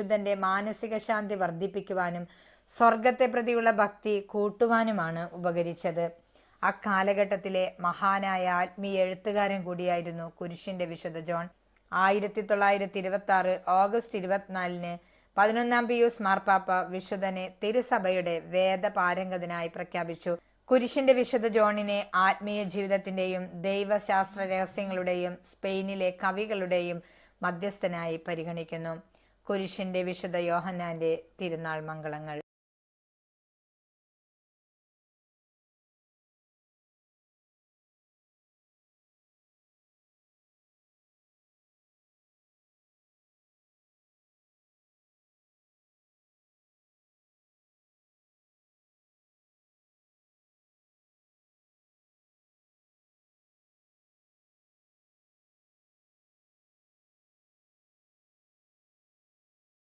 ശുദ്ധന്റെ മാനസിക ശാന്തി വർദ്ധിപ്പിക്കുവാനും സ്വർഗത്തെ പ്രതിയുള്ള ഭക്തി കൂട്ടുവാനുമാണ് ഉപകരിച്ചത്. അക്കാലഘട്ടത്തിലെ മഹാനായ ആത്മീയ എഴുത്തുകാരൻ കൂടിയായിരുന്നു കുരിശിന്റെ വിശുദ്ധ ജോൺ. ആയിരത്തി തൊള്ളായിരത്തി ഇരുപത്തി ആറ് ഓഗസ്റ്റ് ഇരുപത്തിനാലിന് പതിനൊന്നാം പിയൂസ് മാർപ്പാപ്പ വിശുദ്ധനെ തിരുസഭയുടെ വേദപാരംഗതനായി പ്രഖ്യാപിച്ചു. കുരിശിന്റെ വിശുദ്ധ ജോണിനെ ആത്മീയ ജീവിതത്തിന്റെയും ദൈവശാസ്ത്ര രഹസ്യങ്ങളുടെയും സ്പെയിനിലെ കവികളുടെയും മധ്യസ്ഥനായി പരിഗണിക്കുന്നു. കുരിശിന്റെ വിശുദ്ധ യോഹന്നാന്റെ തിരുനാൾ മംഗളങ്ങൾ.